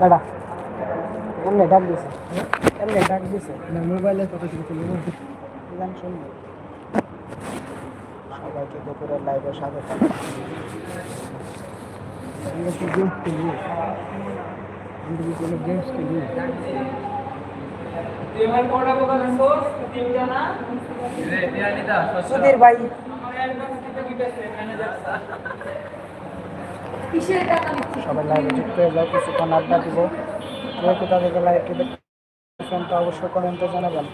দাদা এমনি ডাক দিছে। এমনি ডাক দিছে। মোবাইলে কথা শুরু করল গান শুনব। সবাইকে দুপুরের লাইভে স্বাগত। আমরা কি গেমস খেলব আমরা কি কোনো গেমস খেলব সুধীর ভাই সবাই লাইভে যুক্ত হয়ে যাও কিছুক্ষণ আড্ডা দিব। কোথা থেকে লাইভটি দেখছেন তো অবশ্যই কমেন্টে জানাবেন।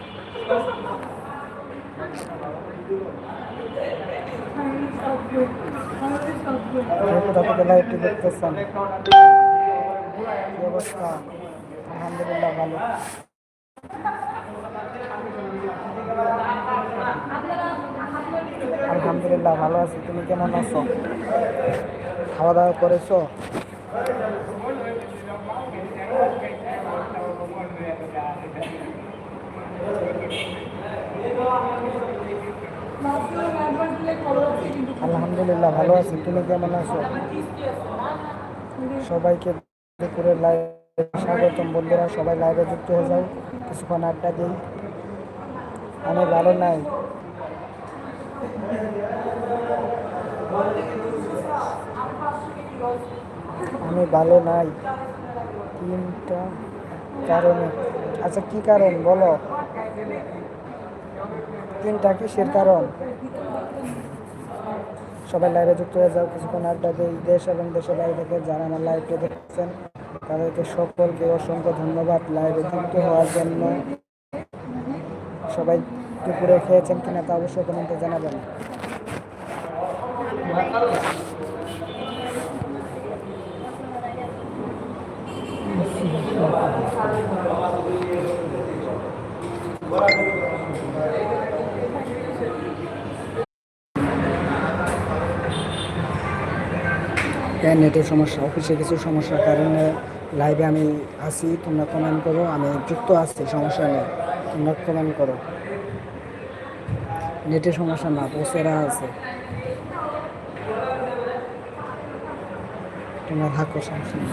কেউ কোথা আলহামদুলিল্লাহ ভালো। আলহামদুলিল্লাহ ভালো আছি। তুমি কেমন আছো? খাওয়া দাওয়া করেছ? আলহামদুলিল্লাহ, ভালো আছি। তুমি কেমন আছো? সবাইকে দুপুরের লাইভে স্বাগতম। বন্ধুরা, সবাই লাইভে যুক্ত হয়ে যাও। কিছুক্ষণ আড্ডা দিই। আমি ভালো নাই। আমি ভালো নাই। তিনটা কারণে। আচ্ছা কি কারণ? বলো। তিনটা কিসের কারণ? সবাই লাইভে যুক্ত হয়ে যাও। কিছুক্ষণ আড্ডা দিই দেশ এবং দেশের বাইরে থেকে যারা আমার লাইভটি দেখছেন, তাদেরকে সকলকে অসংখ্য ধন্যবাদ লাইভে যুক্ত হওয়ার জন্য। সবাই দুপুরে খেয়েছেন কিনা তা অবশ্যই কমেন্টে জানাবেন। হ্যাঁ নেটের সমস্যা, অফিসে কিছু সমস্যার কারণে লাইভে আমি আছি, তোমরা কমেন্ট করো, আমি যুক্ত আছি, সমস্যা নেই, তোমরা কমেন্ট করো। নেটের সমস্যা না পোসেরা আছে। তোমরা থাকো, সমস্যা নেই।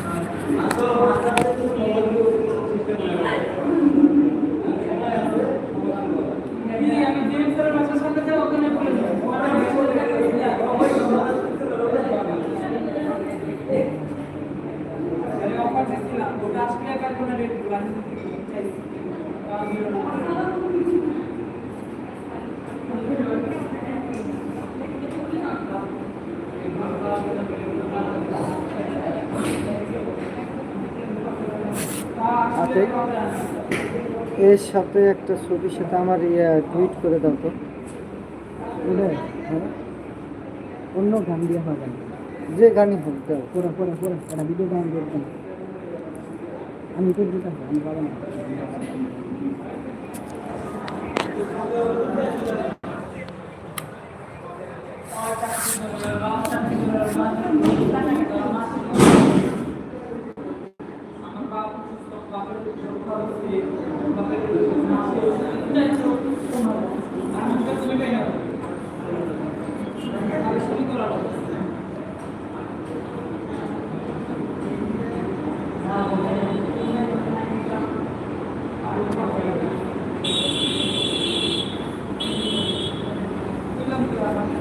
এর সাথে একটা ছবির সাথে আমার ইয়ে টুইট করে দাও তো। হ্যাঁ। অন্য গান দিয়ে হবে যে গানই হোক, দাও পুরো পুরো পুরো একটা ভিডিও গান দেখবেন 俺们这边在，俺们那边。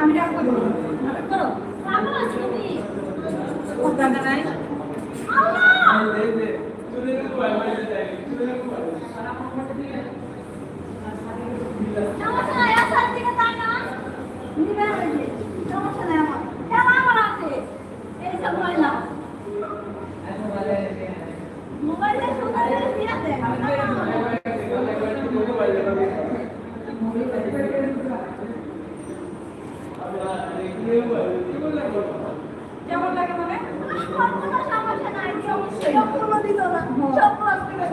আমি রাখব করো নাই সমস্যা নাই আসার দিকে তাই না নিবে সমস্যা নাই কেমন লাগে মানে কোনো সমস্যা নাই সমস্যা সব কোনো দিত না সব ক্লাস থেকে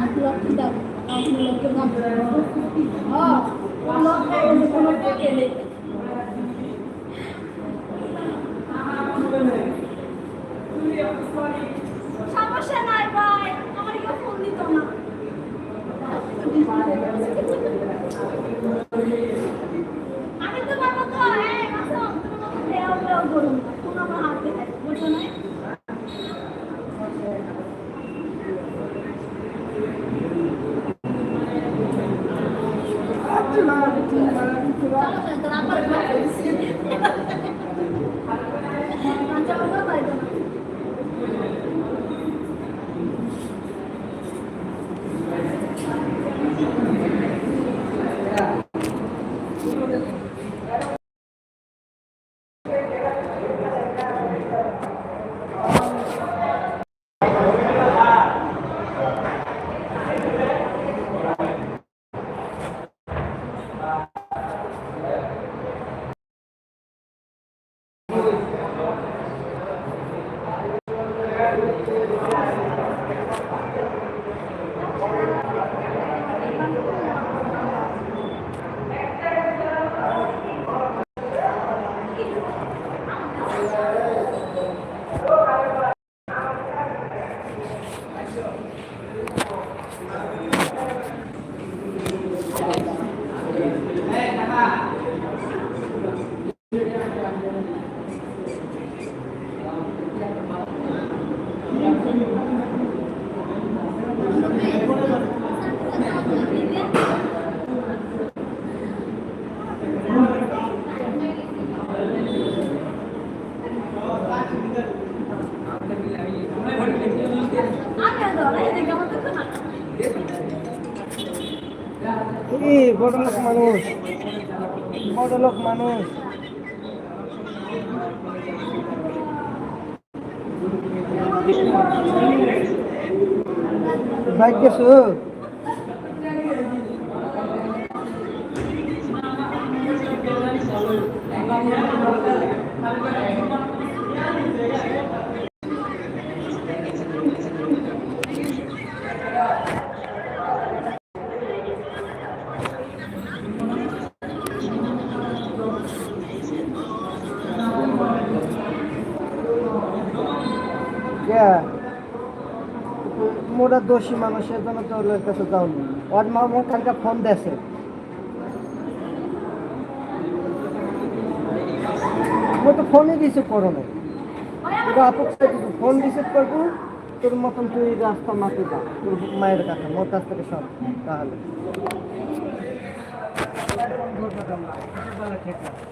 আট লক্ষ টাকা আট লক্ষ টাকা হ্যাঁ কোন লক্ষ কোনো Obrigado. বড় লোক মানুষ বাইক গেছো কে মোরা দোষী মানুষের জন্য তো ওর কাছে যাওনি ওর মা কালকে ফোন দেছে মো তো ফোনই রিসিভ করো না তোরা আপু ফোন রিসিভ করব, তোর মতন তুই রাস্তা মাতে যা তোর মায়ের কাছে মোর কাছ থেকে সব, তাহলে। ঠিক আছে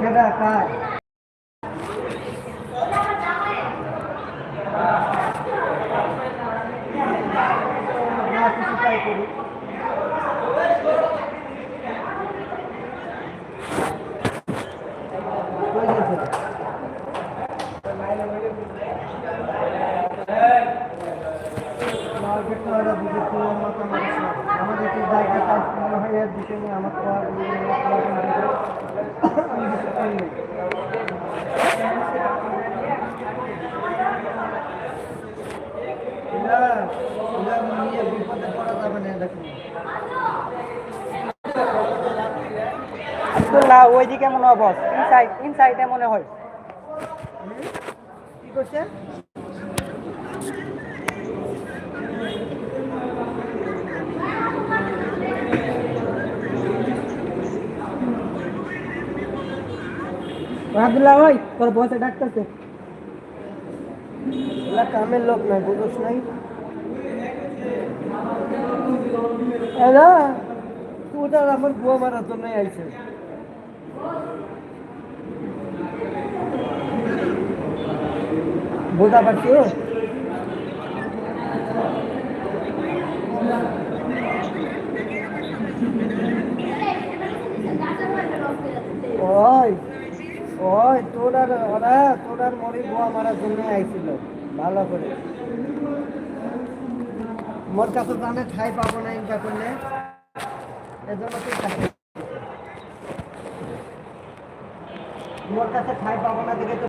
কেডা কার না কিছু তাই করি কই গেছে? মার্কেট তো ওরা বুঝে তো মতো মানুষ না। আমাদের কি জায়গা কাজ নিয়ে আমার তো আর বিপদে পড়া যাবে না দেখুন। না ওইদিকে মনে হয় বস ইনসাইড ইনসাইডে মনে হয়। কি করছে? আব্দুল্লাহ ভাই, তোর বসে ডাকতেছে। এরা কামের লোক নাই বুঝোস নাই। এরা ওটা আমার বুয়া মারার জন্যই আইছে। বোঝা পারছ ওই ওই তোর আর, ওরা, তোর আর মরি গোয়া মারার জন্য আইছিল। ভালো করে। মোর কাছে জানে ঠাই পাবো না ইনকা করলে। এজন্য তুই থাকবি। মোর কাছে ঠাই পাবো না দেখে